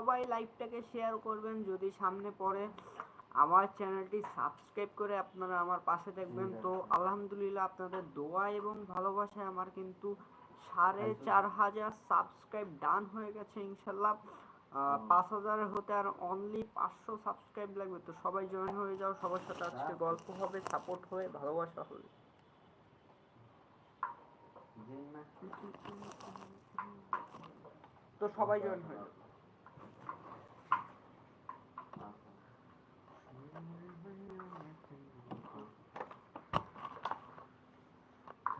সবাই লাইভটাকে শেয়ার করবেন। যদি সামনে পড়ে আমার চ্যানেলটি সাবস্ক্রাইব করে আপনারা আমার পাশে থাকবেন তো আলহামদুলিল্লাহ আপনাদের দোয়া এবং ভালোবাসায় আমার কিন্তু সাড়ে চার হাজার সাবস্ক্রাইব ডান হয়ে গেছে ইনশাল্লাহ। পাঁচ হাজার হতে আর অনলি পাঁচশো সাবস্ক্রাইব লাগবে। তো সবাই জয়েন হয়ে যাও। সবার সাথে আজকে গল্প হবে সাপোর্ট হবে ভালোবাসা হবে। তো সবাই জয়েন হয়ে যাও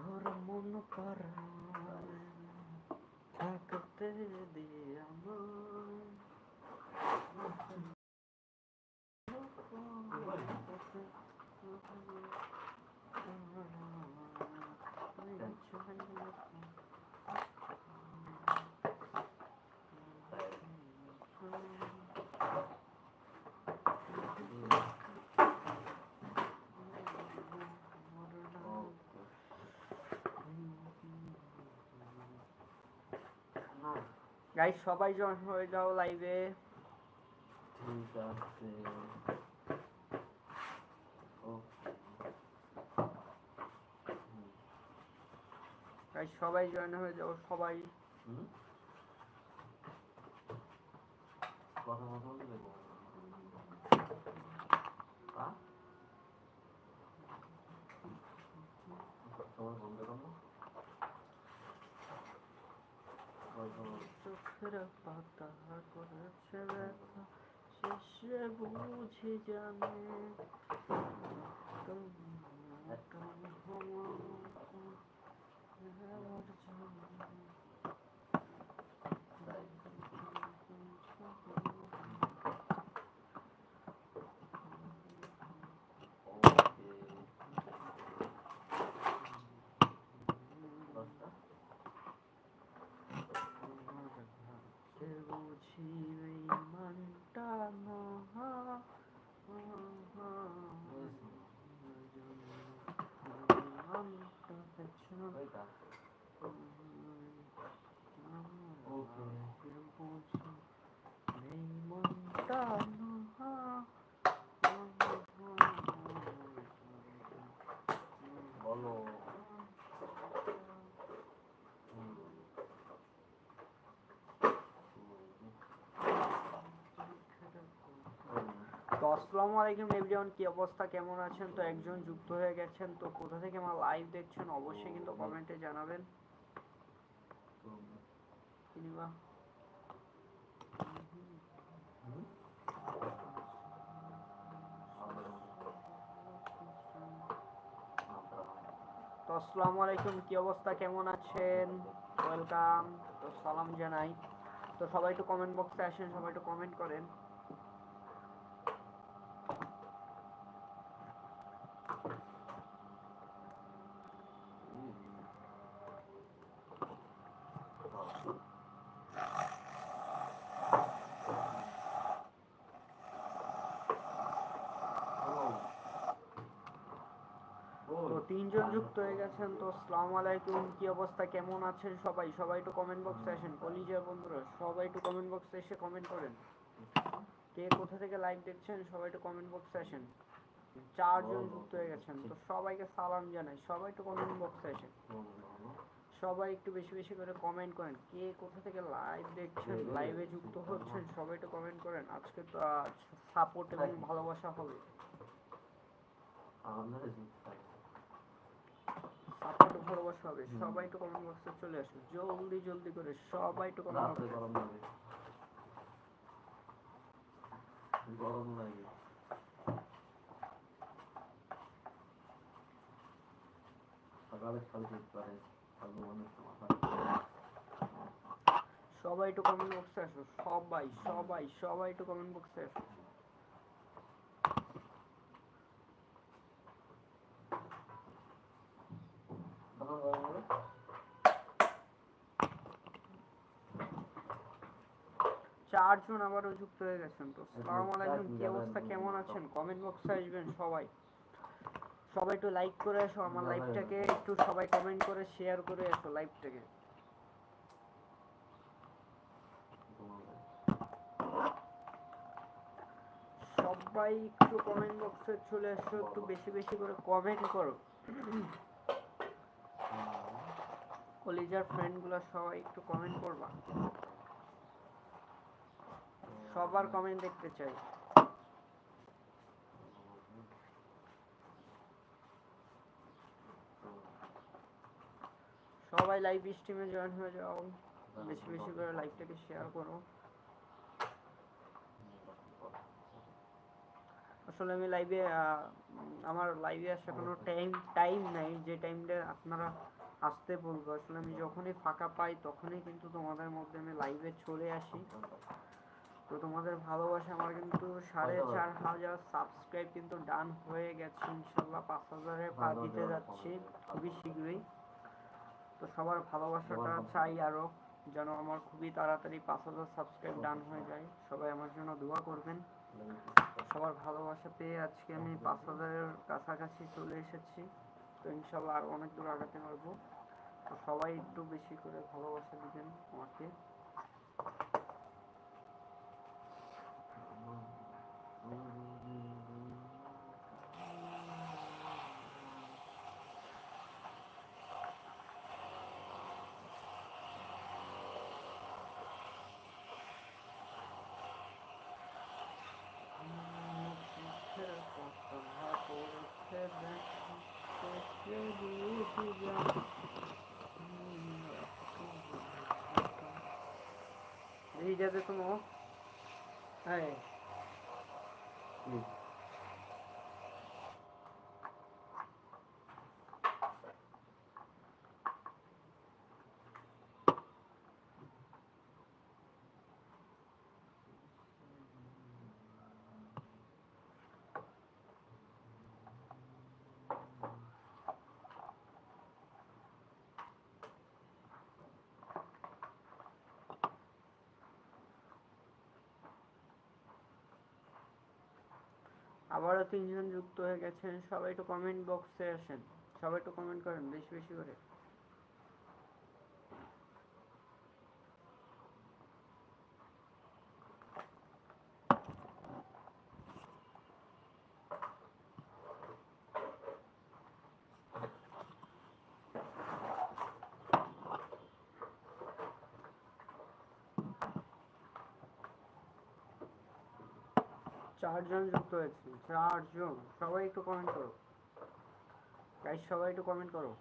তোর মন থাকতে দিয়ে আমায় গাইস সবাই জয়েন হয়ে যাও লাইভে ঠিক আছে। গাইস সবাই জয়েন হয়ে যাও সবাই। কথা কথা বলতে দেবো হ্যাঁ তোমার ফোন দেখো না ওই তোমার চোখের পাতা করেছে ব্যথা শেষে বুঝি জানে ওকে বুঝি এই মনটা না ওইটা ওকে এই মনটা না বলো হুম। তো আসসালামু আলাইকুম এভরিওয়ান কি অবস্থা? কেমন আছেন? তো একজন যুক্ত হয়ে গেছেন, তো কোথা থেকে আমার লাইভ দেখছেন অবশ্যই কিন্তু কমেন্টে জানাবেন। তো আসসালামু আলাইকুম, কি অবস্থা? কেমন আছেন? ওয়েলকাম তো সালাম জানাই। তো সবাই একটু কমেন্ট বক্সে আসেন, সবাই একটু কমেন্ট করেন তো তিনজন যুক্ত হয়ে গেছেন। তো আসসালামু আলাইকুম, কি অবস্থা? কেমন আছেন সবাই? সবাই একটু কমেন্ট বক্সে আসেন। কলিজা বন্ধুরা, সবাই একটু কমেন্ট বক্সে এসে কমেন্ট করেন। কে কোথা থেকে লাইভ দেখছেন, সবাই একটু কমেন্ট বক্সে আসেন। চারজন যুক্ত হয়ে গেছেন। তো সবাইকে সালাম জানাই। সবাই একটু কমেন্ট বক্সে আসেন। সবাই একটু বেশি বেশি করে কমেন্ট করেন। কে কোথা থেকে লাইভ দেখছেন লাইভে যুক্ত হচ্ছেন, সবাই একটু কমেন্ট করেন। আজকে তো সাপোর্ট এবং ভালোবাসা হবে। সাপোর্ট ভালোবাসা হবে সবাই একটু কমেন্ট বক্সে চলে আসুন জলদি জলদি করে সবাই একটু কমেন্ট রাত্রে গরম লাগে। গরম লাগে। সকালে খালি শীত করে সকালে মানুষ মাথা সবাই একটু কমেন্ট বক্সে আসো সবাই সবাই সবাই একটু কমেন্ট বক্সে আসো তখন গরম লাগে চারজন আবারও যুক্ত হয়ে গেছেন তো। সালাম আলাইকুম কি অবস্থা কেমন আছেন? কমেন্ট বক্সে আসবেন সবাই। সবাই একটু লাইক করে আসো আমার। লাইভটাকে একটু সবাই কমেন্ট করে শেয়ার করে আসো লাইভটাকে সবাই একটু কমেন্ট বক্সে চলে আসো একটু বেশি বেশি করে কমেন্ট করো। কলেজের ফ্রেন্ডগুলো সবাই একটু কমেন্ট করবা। সবার কমেন্ট দেখতে চাই। সবাই লাইভ স্ট্রিমে জয়েন হয়ে যাও। বেশি বেশি করে লাইভটাকে শেয়ার করো। আসলে আমি লাইভে আমার লাইভে আসা কোনো টাইম টাইম নাই। যে টাইমটা আপনারা আসতে বলব। আসলে আমি যখনই ফাঁকা পাই তখনই কিন্তু তোমাদের মধ্যে আমি লাইভে চলে আসি। তো তোমাদের ভালোবাসা আমার কিন্তু সাড়ে চার হাজার সাবস্ক্রাইব কিন্তু ডান হয়ে গেছে। ইনশাল্লাহ পাঁচ হাজারে পা দিতে যাচ্ছি খুবই শীঘ্রই। তো সবার ভালোবাসাটা চাই আরও যেন আমার খুবই তাড়াতাড়ি পাঁচ হাজার সাবস্ক্রাইব ডান হয়ে যায়। সবাই আমার জন্য দোয়া করবেন। সবার ভালোবাসা পেয়ে আজকে আমি পাঁচ হাজারের কাছাকাছি চলে এসেছি। তো ইনশাল্লাহ আরও অনেক দূর আগাতে পারব। তো সবাই একটু বেশি করে ভালোবাসা দিবেন আমাকে। এই যাতে তুমি হ্যাঁ আবারও তিনজন যুক্ত হয়ে গেছেন, সবাই একটু কমেন্ট বক্সে আসেন। সবাই একটু কমেন্ট করেন, বেশি বেশি করে। চারজন যুক্ত হয়েছে চারজন। সবাই একটু কমেন্ট করো। গাইস সবাই একটু কমেন্ট করো।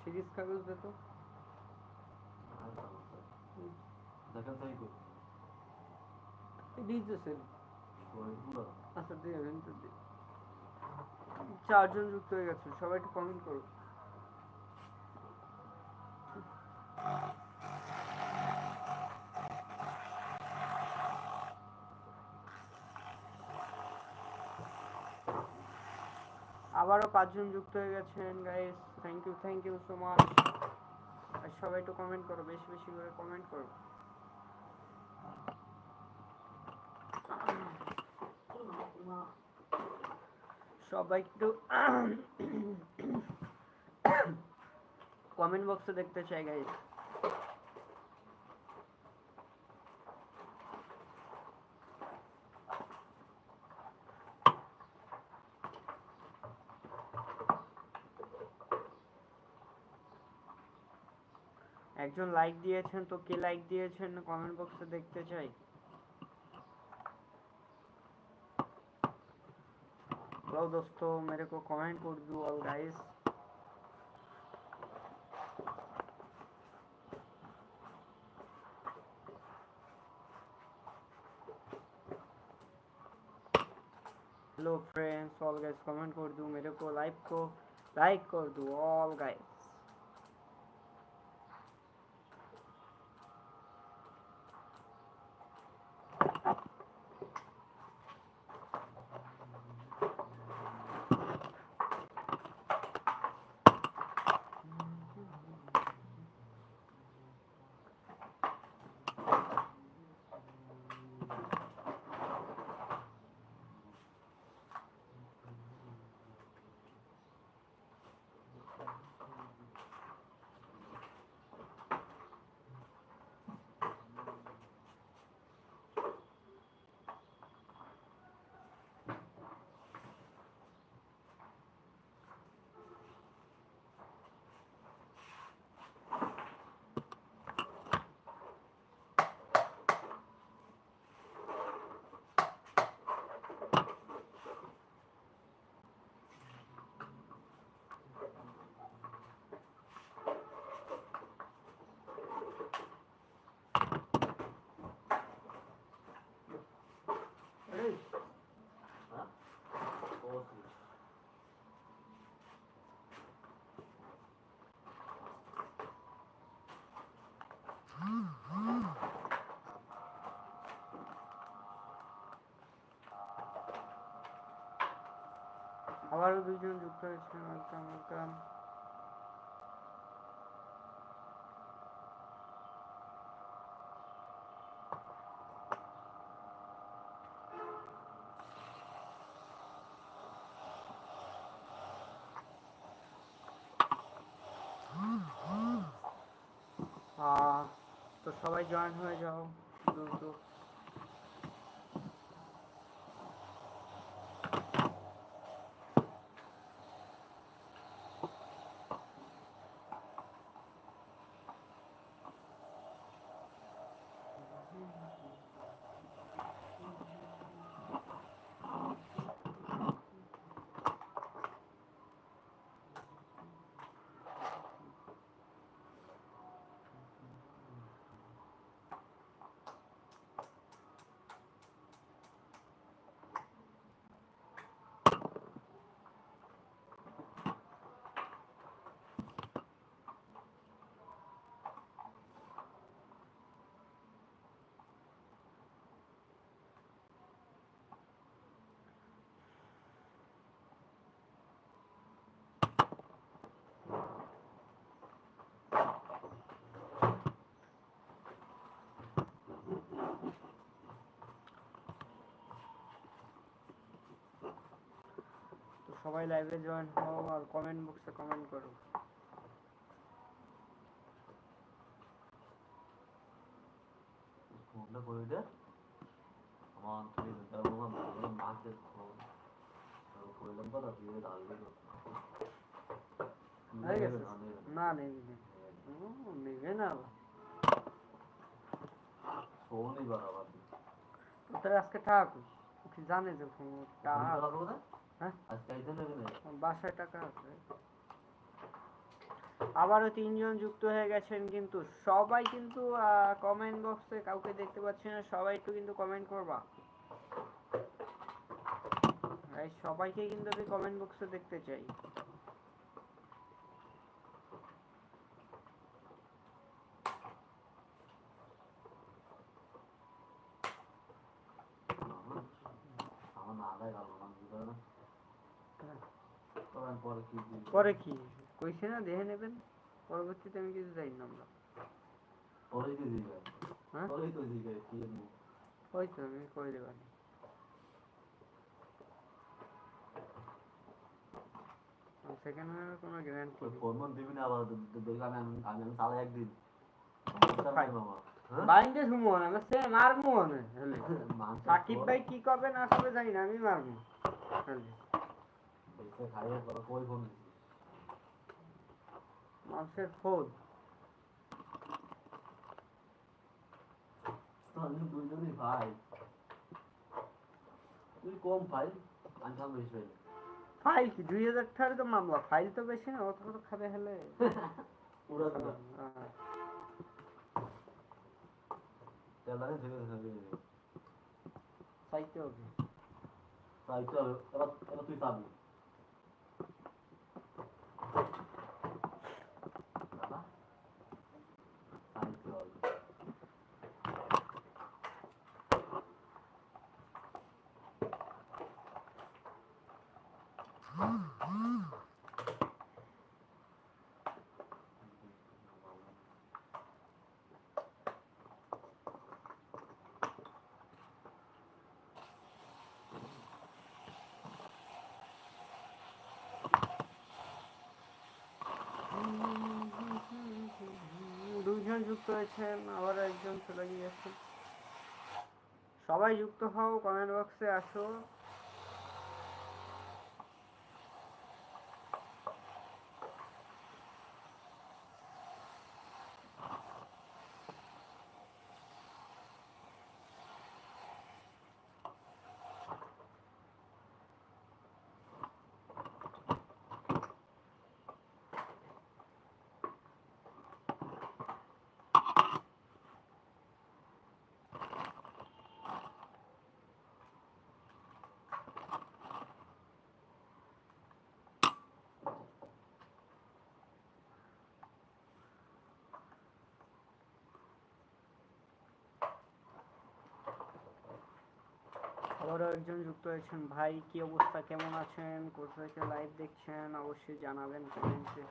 সিরিজ কাগজ দে তো। তাই আচ্ছা দিয়ে চারজন যুক্ত হয়ে গেছে সবাই একটু কমেন্ট করো। আবারও পাঁচজন যুক্ত হয়ে গেছেন guys thank you thank you so much আর সবাই একটু কমেন্ট করো, বেশি বেশি করে কমেন্ট করো। সবাই একটু কমেন্ট বক্সে দেখতে চাই গাইস একজন লাইক দিয়েছেন তো কে লাইক দিয়েছেন কমেন্ট বক্সে দেখতে চাই हेलो दोस्तों मेरे को कमेंट कर दो ऑल गाइस कमेंट कर दो मेरे को लाइक को लाइक कर दो ऑल गाइस আবারও দুইজন যুক্ত হয়েছে ওয়েলকাম ওয়েলকাম তো সবাই জয়েন হয়ে যাও দ্রুত। সবাই লাইভে জয়েন হও আর কমেন্ট বক্সে কমেন্ট করো। ফোনটা করে দে। আমার তুই দাও আমার মাকে ফোন কইলাম কথা তুই দাঁড়িয়ে হয়ে গেছে? না নেবি নেবে না। ফোনই বাড়াবার তো আজকে টাকা কই? ও কি জানে যে ফোন হ্যাঁ? বাসায় টাকা আছে। আবারও তিনজন যুক্ত হয়ে গেছেন কিন্তু সবাই কিন্তু কমেন্ট বক্সে কাউকে দেখতে পাচ্ছি না সবাই একটু কিন্তু কমেন্ট করবা। সবাইকে কিন্তু আমি কমেন্ট বক্সে দেখতে চাই আমার না আদায় গেল না বুঝলো না তখন পরে কি কি? কইছে না দেখে নেবেন। পরবর্তীতে আমি কিছু যাই না আমরা। দিবে। হ্যাঁ? পরেই তো দিবে কি ওই তো আমি কই দেবেন সেকেন্ড হ্যান্ডের কোনো গ্যারান্টি ফোন মন দিবি না আবার আমি আমি আমি একদিন খাই। মামা বাইন্ডে সুমন আমি সে মারমু হলে। সাকিব ভাই কি কবে না কবে জানি না আমি মারমু হলে। কই ফোন দিছিস? মানুষের ফোন তো আমি দুইজনই ভাই তুই দুই হাজার টাকার তো মামলা ফাইল তুই পাবি Thank you. দুইজন যুক্ত হয়েছেন আবার একজন চলে গিয়েছেন সবাই যুক্ত হও কমেন্ট বক্সে আসো। আবারও একজন যুক্ত হয়েছেন, ভাই কি অবস্থা, কেমন আছেন কোথা থেকে লাইভ দেখছেন, অবশ্যই জানাবেন কমেন্টে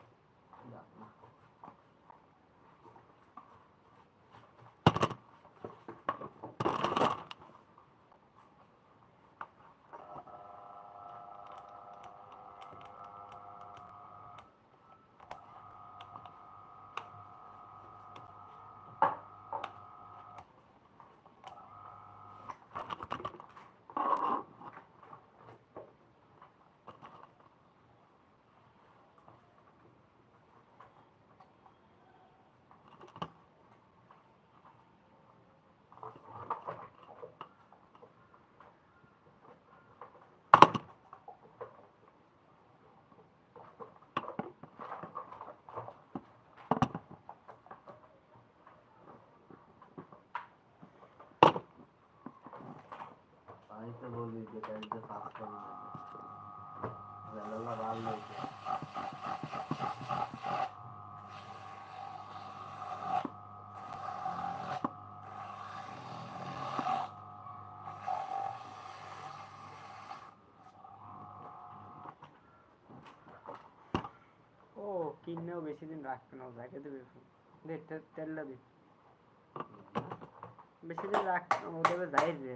আমি তো বলি যে সাফ করে না বেলা ভালো কিনেও বেশি দিন রাখবে না ঝাঁকে দেবে দে তে- তেলটা দে বেশি দিন রাখ ও দেবে যাই রে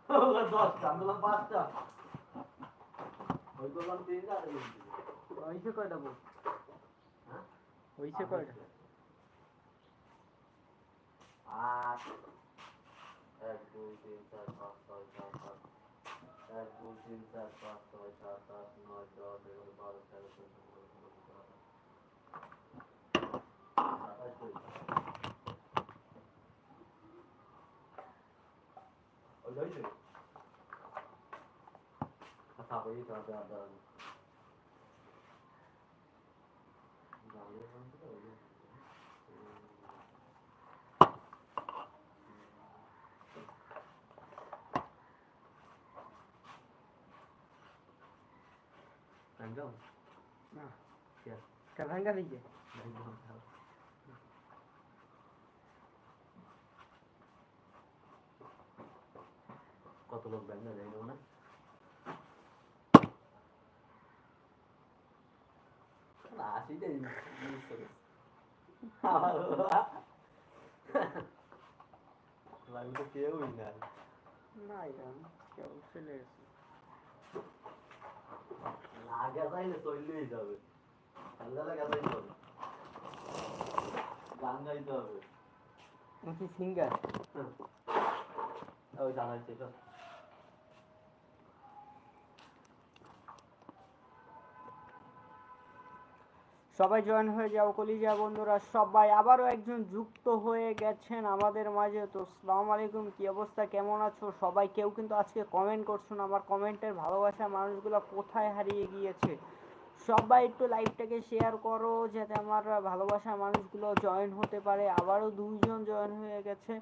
দশটা আমি বললাম পাঁচটা ওই করলাম তিনটা আর। হয়েছে কয়টা বল হ্যাঁ হয়েছে কয়টা আট এক দুই তিন চার পাঁচ ছয় সাত আট এক দুই তিন চার পাঁচ ছয় সাত আট নয় দশ এগারো বারো তেরো চোদ্দ পনেরো ষোলো সতেরো আঠারো সাতাশ কুড়ি ওই হয়েছে আচ্ছা ওই তো আদা আদা Random? না Yes. কত লোক ব্যাংকে যাই না? কেউই না না এটা কেউ চলে গেছে না গেছাইলে চললেই যাবে। হবে। গান গাইতে হবে। সিঙ্গার ওই জানাইছে সবাই জয়েন হয়ে যাও, কলিজা বন্ধুরা, সবাই আবারও একজন যুক্ত হয়ে গেছেন আমাদের মাঝে। তো সালাম আলাইকুম, কি অবস্থা? কেমন আছো? সবাই কেউ কিন্তু আজকে কমেন্ট করছ না, আমার কমেন্টের ভালোবাসা মানুষগুলো কোথায় হারিয়ে গিয়েছে? সবাই একটু লাইভটাকে শেয়ার করো, যাতে আমার ভালোবাসা মানুষগুলো জয়েন হতে পারে। আবারও দুইজন জয়েন হয়ে গেছে।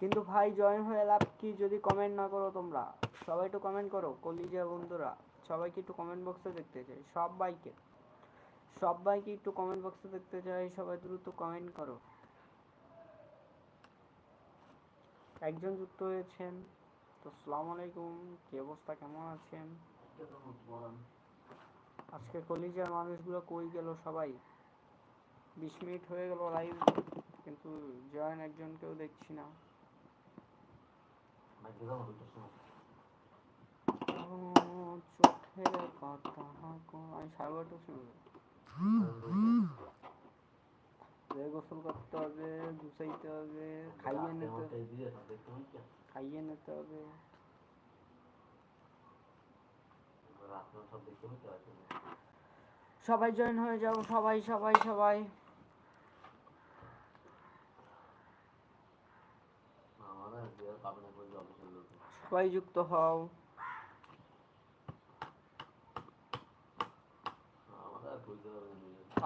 কিন্তু ভাই জয়েন হয়ে লাভ কি যদি কমেন্ট না করো তোমরা? সবাই একটু কমেন্ট করো, কলিজা বন্ধুরা। সবাইকে একটু কমেন্ট বক্সে দেখতে চাই, সবাইকে। সবাইকে একটু কমেন্ট বক্সে দেখতে চাই সবাই দ্রুত কমেন্ট করো। একজন যুক্ত হয়েছেন। তো আসসালামু আলাইকুম। কি অবস্থা? কেমন আছেন? আজকে কলিজার মানুষগুলো কই গেল সবাই? বিশ মিনিট হয়ে গেল লাইভ কিন্তু জয়েন একজনকেও দেখছি না। চোখের কথা আমি সাড়ে বারোটা শুনব গোসল করতে হবে গুছাইতে হবে খাইয়ে নিতে খাইয়ে নিতে হবে। সবাই জয়েন হয়ে যাও সবাই সবাই সবাই। আমাদের দিয়ে পাবে না করে জল চলে সবাই যুক্ত হও।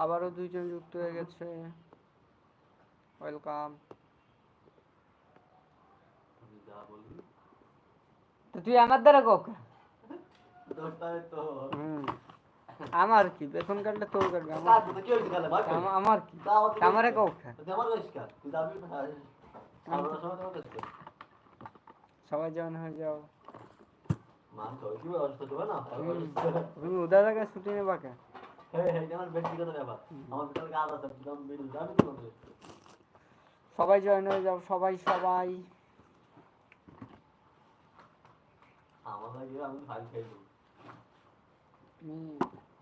আবারও দুইজন যুক্ত হয়ে গেছে। ওয়েলকাম তো তুই আমার দ্বারা কক? আমার কি? বেতন কাটলে তোর কাটবে আমার কি? আমার কক? সবাই জয়েন হয়ে যাও। মান তো কি বলছ তো তুমি না তুমি উদা জায়গায় ছুটি নেবা কে হ্যাঁ হ্যাঁ সবাই জয়েন হয়ে যাও সবাই সবাই।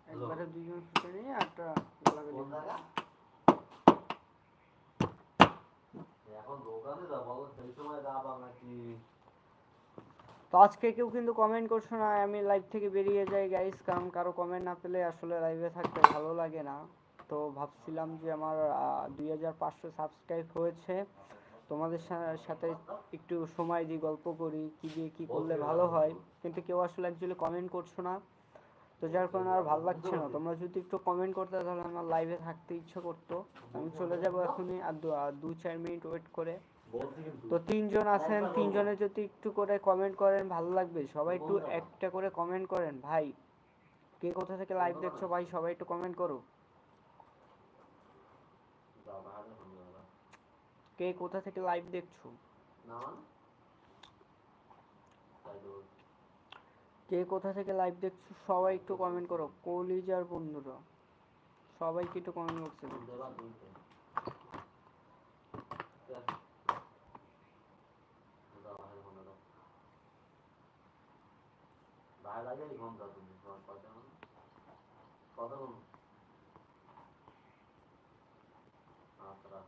একবারে নিয়ে একটা এখন দোকানে যাব সেই সময় যাব নাকি তো আজকে কেউ কিন্তু কমেন্ট করছ না আমি লাইভ থেকে বেরিয়ে যাই গাইস কারণ কারও কমেন্ট না পেলে আসলে লাইভে থাকতে ভালো লাগে না। তো ভাবছিলাম যে আমার দুই হাজার পাঁচশো সাবস্ক্রাইব হয়েছে তোমাদের সাথে একটু সময় দিই গল্প করি কি দিয়ে কি করলে ভালো হয়। কিন্তু কেউ আসলে অ্যাকচুয়ালি কমেন্ট করছ না তো যার কারণে আর ভালো লাগছে না। তোমরা যদি একটু কমেন্ট করতে তাহলে আমার লাইভে থাকতে ইচ্ছে করতো। আমি চলে যাব এখনই আর দু- চার মিনিট ওয়েট করে। তো তিনজন আছেন তিনজনে যদি একটু করে কমেন্ট করেন ভালো লাগবে। সবাই একটু একটা করে কমেন্ট করেন। ভাই কে কোথা থেকে লাইভ দেখছ ভাই? সবাই একটু কমেন্ট করো। কে কোথা থেকে লাইভ দেখছ? কে কোথা থেকে লাইভ দেখছ? সবাই একটু কমেন্ট করো। কলিজার বন্ধুরা। সবাইকে একটু কমেন্ট বক্সে দেবা তুমি তো দাও বাইরে ফোন দাও বাইরে লাগে দাও তুমি কথা। আচ্ছা রাখ।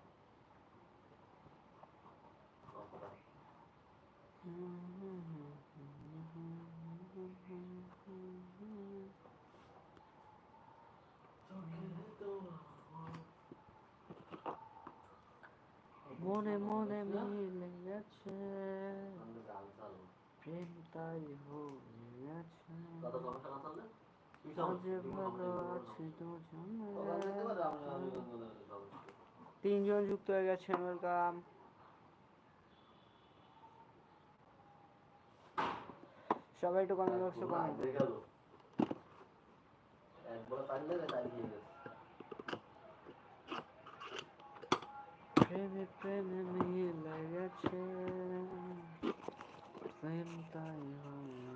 মনে মনে মিলে গেছে। প্রেম তাই হয়ে গেছে। তিনজন যুক্ত হয়ে গেছেন ওয়েলকাম। সবাই একটু কমেন্ট বক্সে কমেন্ট একবার তাইলে তাই দিয়ে গেছে। প্রেমে প্রেমে মিলে গেছে প্রেম তাই হয়ে গেছে